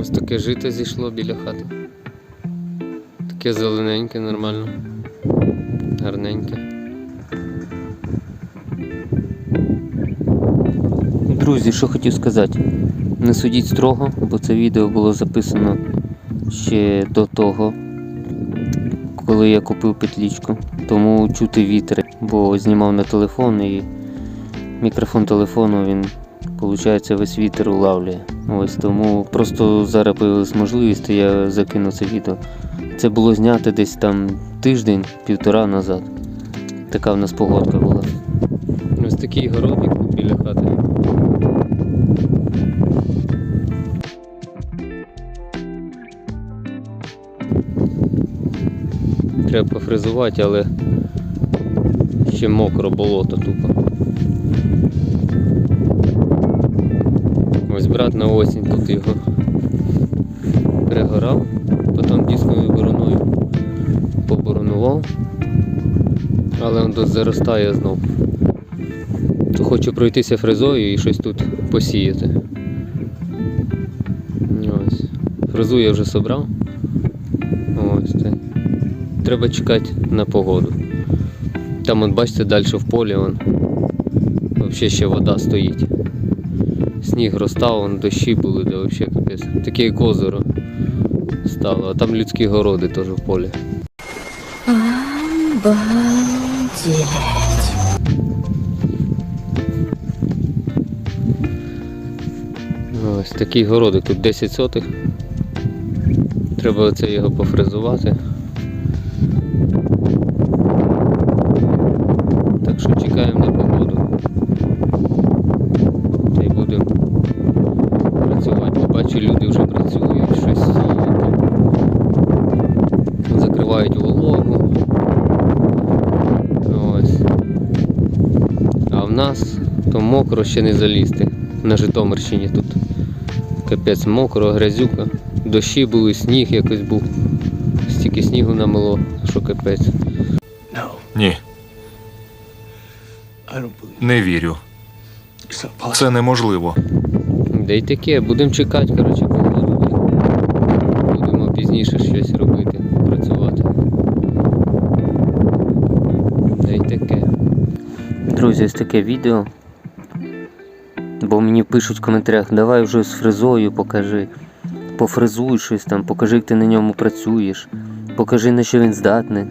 Ось таке жито зійшло біля хати. Таке зелененьке, нормально. Гарненьке. Друзі, що хотів сказати. Не судіть строго, бо це відео було записано ще до того, коли я купив петлічку. Тому чути вітер, бо знімав на телефон і мікрофон телефону він, виходить, весь вітер улавлює. Ось тому просто зараз появилась можливість, і я закинув це відео. Це було знято десь там тиждень-півтора назад. Така в нас погодка була. Ось такий городик біля хати. Треба пофрезувати, але ще мокро болото тупо. Ось брат на осінь тут його пригорав, потім дисковою бороною поборонував, але він тут заростає знов. То хочу пройтися фрезою і щось тут посіяти. Ось. Фрезу я вже собрав. Ось так. Треба чекати на погоду. Там от бачите далі в полі вон, взагалі ще вода стоїть. Сніг розстав, вон, дощі були, де взагалі капець. Таке як озеро стало, а там людські городи теж в полі. Ось такий городик, тут 10 сотих. Треба оце його пофрезувати. Так що чекаємо на погоду. Та й будемо працювати. Люди працюють, щось. Закривають вологу. Ось. А в нас то мокро ще не залізти. На Житомирщині тут. Капець мокро, грязюка. Дощі були, сніг якось був. Стільки снігу намело, що капець. No, Ні, не вірю. Це неможливо. Да й таке, будемо чекати, коротше, пізніше щось робити, працювати. Да й таке. Друзі, ось таке відео. Бо мені пишуть в коментарях, давай вже з фрезою покажи. Пофрезуй щось там, покажи, як ти на ньому працюєш. Покажи, на що він здатний.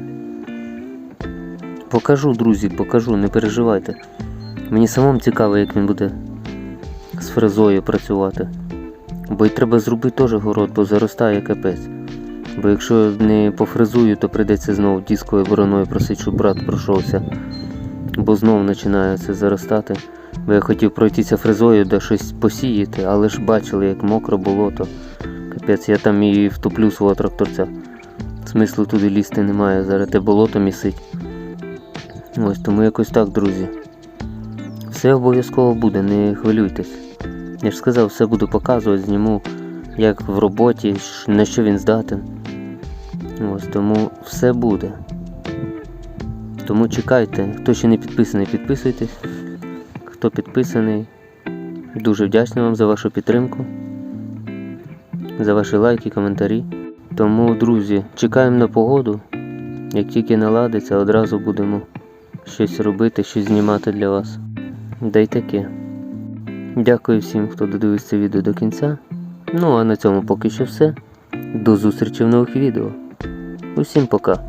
Покажу, друзі, покажу, не переживайте. Мені самому цікаво, як він буде з фрезою працювати. Бо й треба зробити теж город, бо заростає капець. Бо якщо не пофрезую, то прийдеться знову дисковою бороною просити, щоб брат пройшовся. Бо знову починає це заростати. Бо я хотів пройтися фрезою, де щось посіяти, але ж бачили, як мокро болото. Капець, я там і втоплю свого тракторця. Смислу туди лізти немає, зараз те болото місить. Ось тому якось так, друзі. Все обов'язково буде, не хвилюйтесь. Я ж сказав, все буду показувати, зніму, як в роботі, на що він здатен. Ось тому все буде. Тому чекайте, хто ще не підписаний, підписуйтесь. Хто підписаний, дуже вдячний вам за вашу підтримку, за ваші лайки, коментарі. Тому, друзі, чекаємо на погоду. Як тільки наладиться, одразу будемо щось робити, щось знімати для вас. Да й таке. Дякую всім, хто додивився відео до кінця. Ну а на цьому поки що все. До зустрічі в нових відео. Усім пока.